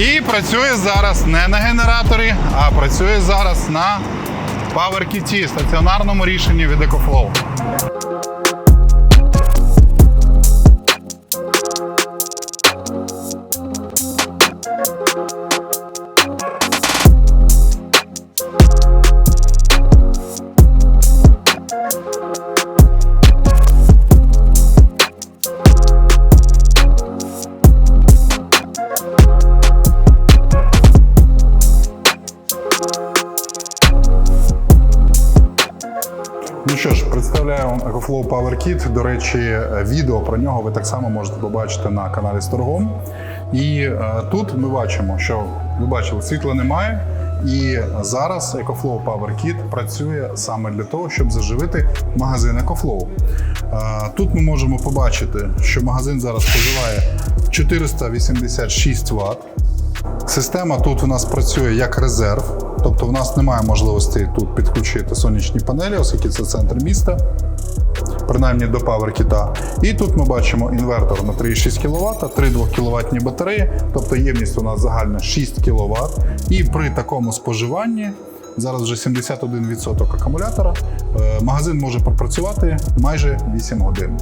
І працює зараз не на генераторі, а працює зараз на PowerKit, стаціонарному рішенні від EcoFlow. Представляю EcoFlow Power Kit. До речі, відео про нього ви так само можете побачити на каналі Сторгом. І е, тут ми бачимо, що ви бачили, світла немає. І зараз EcoFlow Power Kit працює саме для того, щоб заживити магазин EcoFlow. Е, Тут ми можемо побачити, що магазин зараз споживає 486 Вт. Система тут у нас працює як резерв, тобто в нас немає можливості тут підключити сонячні панелі, оскільки це центр міста, принаймні до PowerKit. І тут ми бачимо інвертор на 3,6 кВт, 3 2 кВт батареї, тобто ємність у нас загальна 6 кВт. І при такому споживанні, зараз вже 71% акумулятора, е, магазин може пропрацювати майже 8 годин.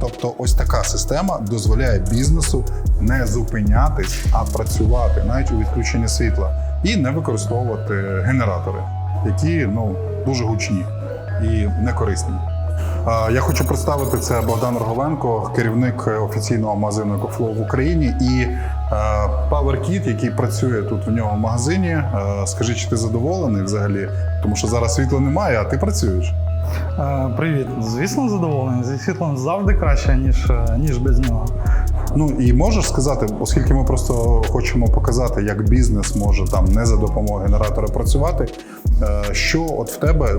Тобто, ось така система дозволяє бізнесу не зупинятись, а працювати навіть у відключенні світла і не використовувати генератори, які ну дуже гучні і некорисні. А, Я хочу представити це Богдан Роговенко, керівник офіційного магазину EcoFlow в Україні і PowerKit, який працює тут в нього в магазині. Скажи, чи ти задоволений взагалі? Тому що зараз світла немає, а ти працюєш. Е, Привіт. Звісно, задоволений. Зі світлом завжди краще, ніж, ніж без нього. Ну і можеш сказати, оскільки ми просто хочемо показати, як бізнес може там не за допомогою генератора працювати. е, Що от в тебе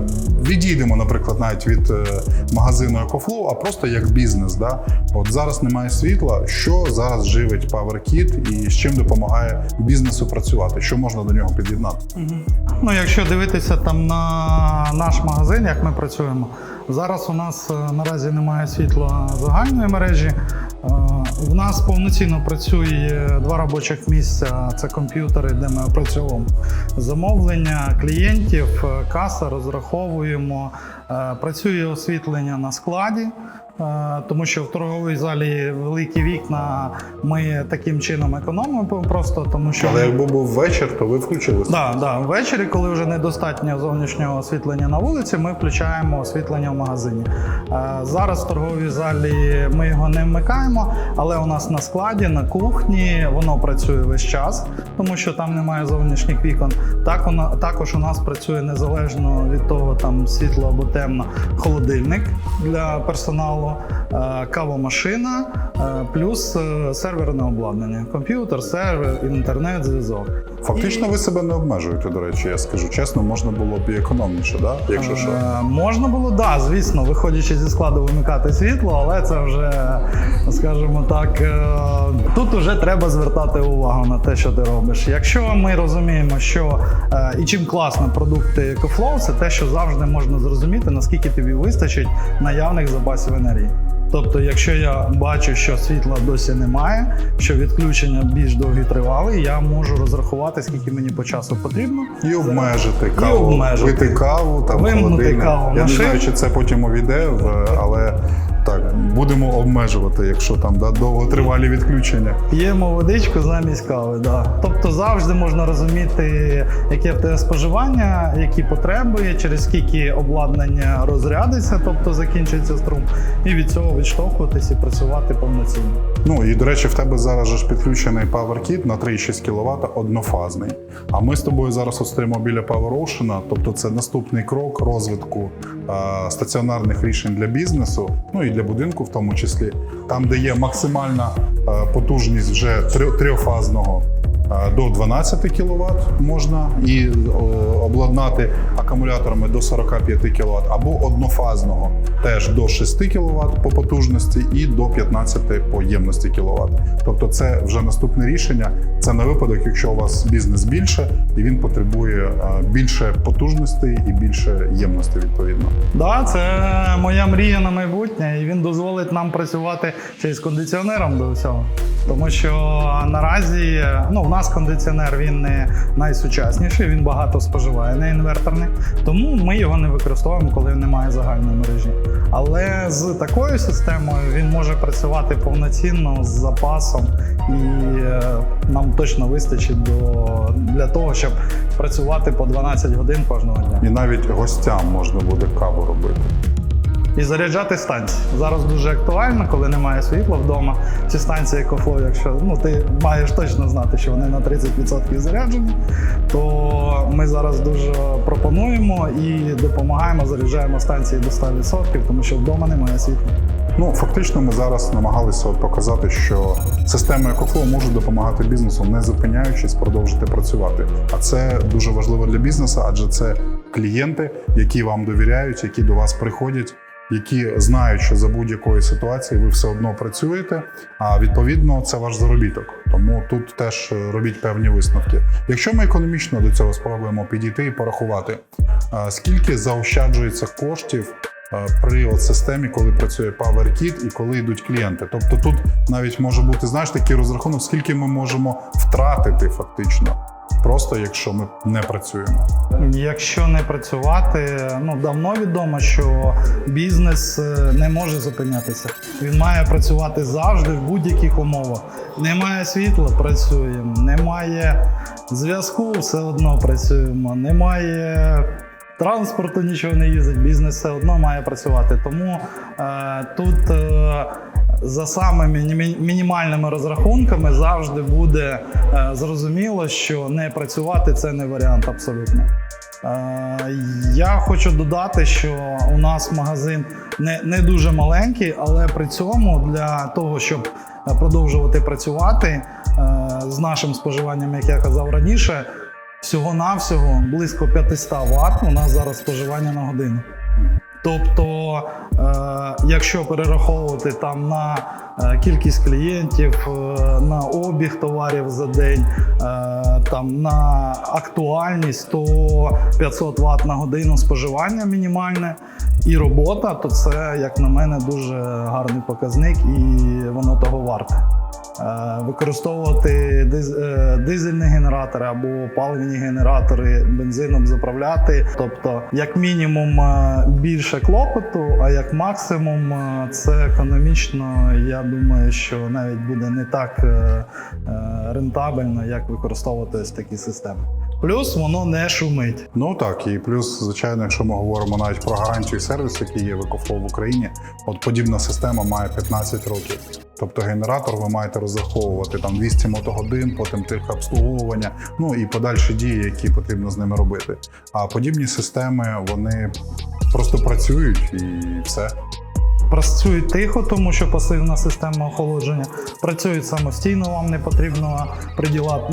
відійдемо, наприклад, навіть від е, магазину EcoFlow, а просто як бізнес. Да? От зараз немає світла. Що зараз живить PowerKit і з чим допомагає бізнесу працювати? Що можна до нього під'єднати? Ну, якщо дивитися там на наш магазин, як ми працюємо, зараз у нас е, наразі немає світла загальної мережі. В нас повноцінно працює два робочих місця. Це комп'ютери, де ми опрацьовуємо замовлення клієнтів, е, каса розраховуємо. Е, Працює освітлення на складі. Тому що в торговій залі великі вікна ми таким чином економимо просто тому, що Але якби був вечір, то ви включили Да, да. Ввечері, коли вже недостатньо зовнішнього освітлення на вулиці, ми включаємо освітлення в магазині. Зараз в торговій залі ми його не вмикаємо, але у нас на складі, на кухні воно працює весь час, тому що там немає зовнішніх вікон. Так воно також у нас працює незалежно від того, там світло або темно, холодильник для персоналу, е, кавомашина, е, плюс е, серверне обладнання, комп'ютер, сервер, інтернет, зв'язок. Фактично, ви себе не обмежуєте. До речі, я скажу чесно, можна було б і економніше, да? якщо що. Е, Можна було, да, звісно, виходячи зі складу вимикати світло, але це вже, скажімо так, е, тут вже треба звертати увагу на те, що ти робиш. Якщо ми розуміємо, що е, і чим класно продукти EcoFlow, це те, що завжди можна зрозуміти, наскільки тобі вистачить наявних запасів енергії. Тобто, якщо я бачу, що світла досі немає, що відключення більш довгі тривали, я можу розрахувати, скільки мені по часу потрібно. І обмежити каву, обмежити. пити каву, там Вимкнути холодильник. каву Я не знаю, чи це потім увійде, але так, будемо обмежувати, якщо там да, довготривалі відключення. П'ємо водичку замість кави, да. Тобто завжди можна розуміти, яке в тебе споживання, які потреби, через скільки обладнання розрядиться, тобто закінчується струм, і від цього відштовхуватись і працювати повноцінно. Ну і до речі, в тебе зараз ж підключений PowerKit на 3,6 кВт однофазний. А ми з тобою зараз стоїмо біля PowerOcean, тобто це наступний крок розвитку е, стаціонарних рішень для бізнесу, ну і для будинку, в тому числі, там, де є максимальна е, потужність вже трьохфазного до 12 кВт можна і обладнати акумуляторами до 45 кВт, або однофазного теж до 6 кВт по потужності і до 15 по ємності кВт. Тобто, це вже наступне рішення. Це на випадок, якщо у вас бізнес більше і він потребує е, більше потужностей і більше ємності відповідно. Да, це моя мрія на майбутнє, і він дозволить нам працювати ще й з кондиціонером до всього. Тому що наразі ну, в нас кондиціонер він не найсучасніший, він багато споживає, не інверторний. Тому ми його не використовуємо, коли немає загальної мережі. Але з такою системою він може працювати повноцінно з запасом, і е, нам точно вистачить до, для того, щоб працювати по 12 годин кожного дня. І навіть гостям можна буде каву робити. І заряджати станції. Зараз дуже актуально, коли немає світла вдома. Ці станції КОФО, якщо ну ти маєш точно знати, що вони на 30% заряджені, то ми зараз дуже пропонуємо і допомагаємо, заряджаємо станції до 100%, тому що вдома немає світла. Ну фактично, ми зараз намагалися показати, що система EcoFlow може допомагати бізнесу, не зупиняючись, продовжити працювати. А це дуже важливо для бізнесу, адже це клієнти, які вам довіряють, які до вас приходять. Які знають, що за будь-якої ситуації ви все одно працюєте, а відповідно це ваш заробіток. Тому тут теж е, робіть певні висновки. Якщо ми економічно до цього спробуємо підійти і порахувати, е, скільки заощаджується коштів е, при от системі, коли працює PowerKit і коли йдуть клієнти. Тобто тут навіть може бути знаєш такий розрахунок, скільки ми можемо втратити фактично, просто якщо ми не працюємо. Якщо не працювати, ну давно відомо, що бізнес е, не може зупинятися. Він має працювати завжди в будь-яких умовах. Немає світла, працюємо. Немає зв'язку, все одно працюємо. Немає транспорту, нічого не їздить. Бізнес все одно має працювати. Тому е, тут. Е, за самими мінімальними розрахунками завжди буде е, зрозуміло, що не працювати це не варіант абсолютно. Е, Я хочу додати, що у нас магазин не, не дуже маленький, але при цьому для того, щоб е, продовжувати працювати з нашим споживанням, як я казав раніше, всього-навсього близько 500 Вт у нас зараз споживання на годину. Тобто, е, якщо перераховувати там на е, кількість клієнтів, е, на обіг товарів за день, там на актуальність, то 500 Вт на годину споживання мінімальне і робота, то це, як на мене, дуже гарний показник, і воно того варте. Е, Використовувати е, дизельні генератори або паливні генератори бензином заправляти. Тобто, як мінімум, е, більше клопоту, а як максимум, це економічно. Я думаю, що навіть буде не так рентабельно, як використовувати ось такі системи. Плюс воно не шумить. Ну так, і плюс, звичайно, якщо ми говоримо навіть про гарантію сервіс, який є в EcoFlow в Україні, от подібна система має 15 років. Тобто генератор ви маєте розраховувати там 200 мотогодин, потім техобслуговування, ну і подальші дії, які потрібно з ними робити. А подібні системи вони просто працюють і все. Працюють тихо, тому що пасивна система охолодження. Працюють самостійно, вам не потрібно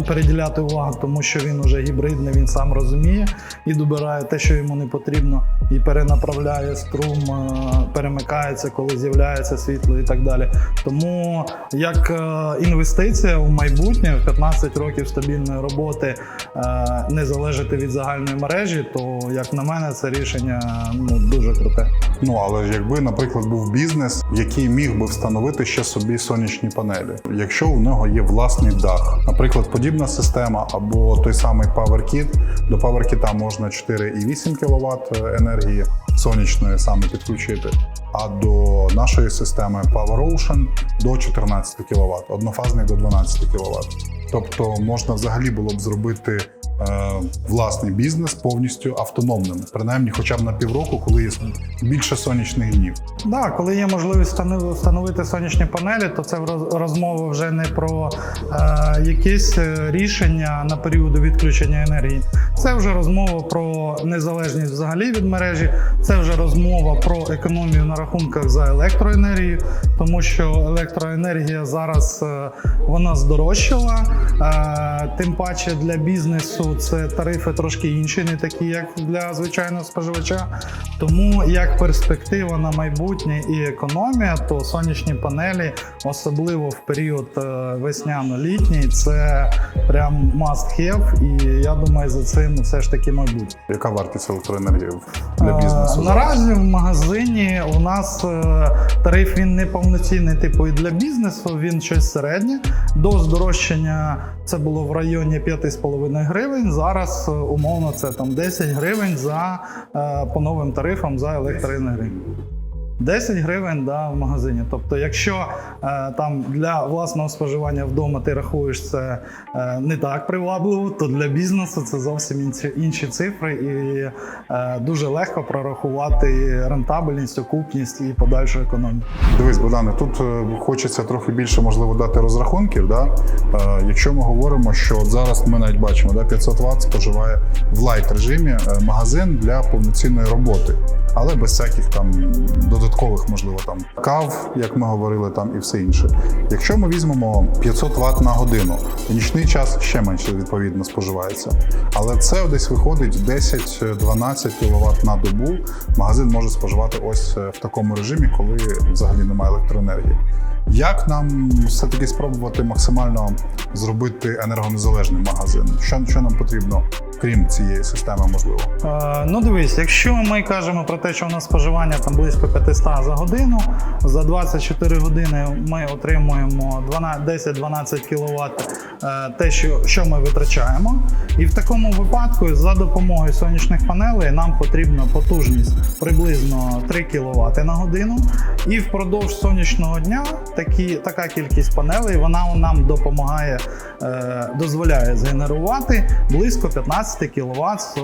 переділяти увагу, тому що він уже гібридний, він сам розуміє і добирає те, що йому не потрібно, і перенаправляє струм, е, перемикається, коли з'являється світло і так далі. Тому як е, інвестиція в майбутнє, в 15 років стабільної роботи, е, не залежати від загальної мережі, то як на мене, це рішення ну, дуже круте. Ну але якби, наприклад, був бізнес, який міг би встановити ще собі сонячні панелі, якщо у нього є власний дах, наприклад, подібна система або той самий PowerKit, до PowerKit можна 4,8 кВт енергії сонячної саме підключити. А до нашої системи PowerOcean до 14 кВт, однофазний до 12 кВт. Тобто можна взагалі було б зробити е, власний бізнес повністю автономним, принаймні хоча б на півроку, коли є більше сонячних днів. Да, коли є можливість встановити сонячні панелі, то це роз- розмова вже не про е, якісь е, рішення на період відключення енергії. Це вже розмова про незалежність взагалі від мережі. Це вже розмова про економію на рахунках за електроенергію, тому що електроенергія зараз е, вона здорожчала. Е, тим паче для бізнесу це тарифи трошки інші, не такі, як для звичайного споживача. Тому як перспектива на майбутнє і економія, то сонячні панелі, особливо в період е, весняно-літній, це прям must have. І я думаю, за цим все ж таки майбутнє. Яка вартість електроенергії для Е, бізнесу? Наразі в магазині у нас е, тариф він не повноцінний, типу і для бізнесу, він щось середнє. До здорожчання це було в районі 5,5 гривень. Зараз умовно це там 10 гривень за по новим тарифам за електроенергію. 10 гривень да, в магазині. Тобто, якщо е, там для власного споживання вдома ти рахуєш це е, не так привабливо, то для бізнесу це зовсім інші, інші цифри, і е, дуже легко прорахувати рентабельність, окупність і подальшу економію. Дивись, Богдане, тут е, хочеться трохи більше можливо дати розрахунків. Да? Е, Якщо ми говоримо, що от зараз ми навіть бачимо, да, 500 Вт споживає в лайт режимі е, магазин для повноцінної роботи, але без всяких там додаткових, можливо, там кав, як ми говорили, там і все інше. Якщо ми візьмемо 500 Вт на годину, то нічний час ще менше відповідно споживається. Але це десь виходить 10-12 кВт на добу. Магазин може споживати ось е, в такому режимі, коли взагалі немає електроенергії. Як нам все-таки спробувати максимально зробити енергонезалежним магазин? Що, що нам потрібно, крім цієї системи, можливо? Е, Ну дивись, якщо ми кажемо про те, що у нас споживання там близько 500 за годину, за 24 години ми отримуємо 12 10-12 кВт те, що, що ми витрачаємо. І в такому випадку за допомогою сонячних панелей нам потрібна потужність приблизно 3 кВт на годину. І впродовж сонячного дня такі, така кількість панелей вона нам допомагає, е, дозволяє згенерувати близько 15 кВт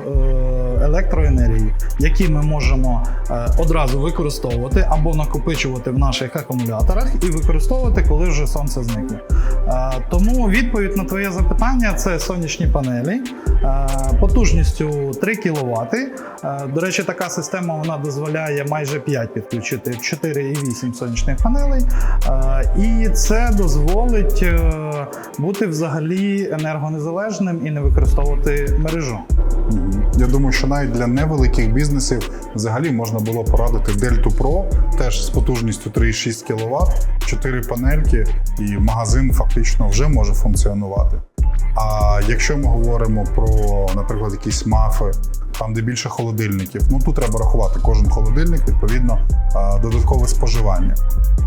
електроенергії, які ми можемо е, одразу використовувати або накопичувати в наших акумуляторах і використовувати, коли вже сонце зникне. Е, Тому відповідь на твоє запитання це сонячні панелі е, потужністю 3 кВт. До речі, така система вона дозволяє майже 5 підключити 4,8 сонячних панелей. Е, І це дозволить е, бути взагалі енергонезалежним і не використовувати мережу. Я думаю, що навіть для невеликих бізнесів взагалі можна було порадити Delta Pro, теж з потужністю 3,6 кВт, 4 панельки, і магазин фактично вже може функціонувати. А якщо ми говоримо про, наприклад, якісь мафи, там де більше холодильників, ну тут треба рахувати кожен холодильник, відповідно, додаткове споживання.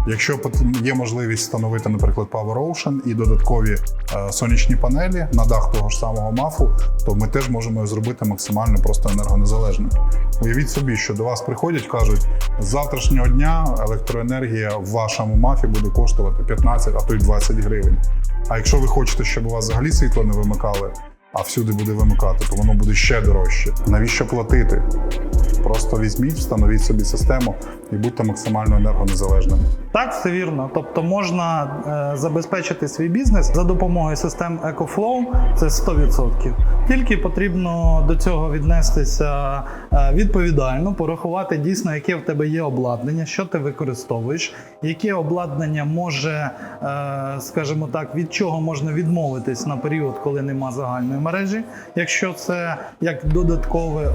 Якщо є можливість встановити, наприклад, Power Ocean і додаткові сонячні панелі на дах того ж самого мафу, то ми теж можемо зробити максимально просто енергонезалежним. Уявіть собі, що до вас приходять, кажуть, з завтрашнього дня електроенергія в вашому мафі буде коштувати 15, а то й 20 гривень. А якщо ви хочете, щоб у вас взагалі світло не вимикали, а всюди буде вимикати, то воно буде ще дорожче. Навіщо платити? Просто візьміть, встановіть собі систему і будьте максимально енергонезалежними. Так, все вірно. Тобто можна е, забезпечити свій бізнес за допомогою систем EcoFlow, це 100%. Тільки потрібно до цього віднестися е, відповідально, порахувати дійсно, яке в тебе є обладнання, що ти використовуєш, яке обладнання може, е, скажімо так, від чого можна відмовитись на період, коли нема загальної мережі, якщо це як додаткове е,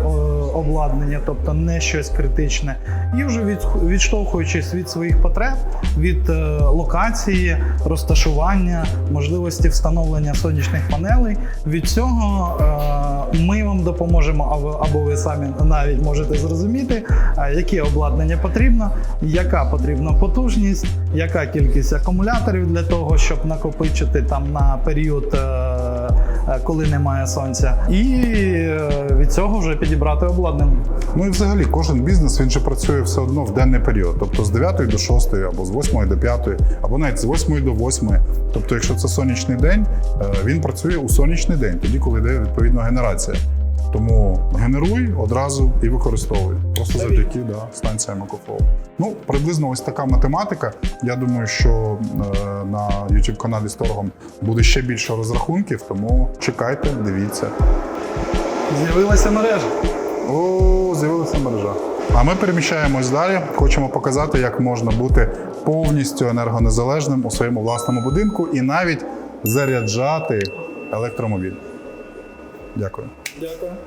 обладнання, тобто не щось критичне, і вже від, відштовхуючись від своїх потреб, від е, локації, розташування, можливості встановлення сонячних панелей. Від цього е, ми вам допоможемо, або, ви самі навіть можете зрозуміти, е, яке обладнання потрібно, яка потрібна потужність, яка кількість акумуляторів для того, щоб накопичити там на період. Е, Коли немає сонця, і е, від цього вже підібрати обладнання. Ну і взагалі кожен бізнес він же працює все одно в денний період, тобто з 9 до 6, або з 8 до 5, або навіть з 8 до 8. Тобто, якщо це сонячний день, е, він працює у сонячний день, тоді, коли йде відповідно генерація. Тому генеруй одразу і використовуй. Просто завдяки да, станціям EcoFlow. Ну, приблизно ось така математика. Я думаю, що е, на youtube каналі з торгом буде ще більше розрахунків, тому чекайте, дивіться. З'явилася мережа. О, з'явилася мережа. А ми переміщаємось далі. Хочемо показати, як можна бути повністю енергонезалежним у своєму власному будинку і навіть заряджати електромобіль. Дякую. Дякую.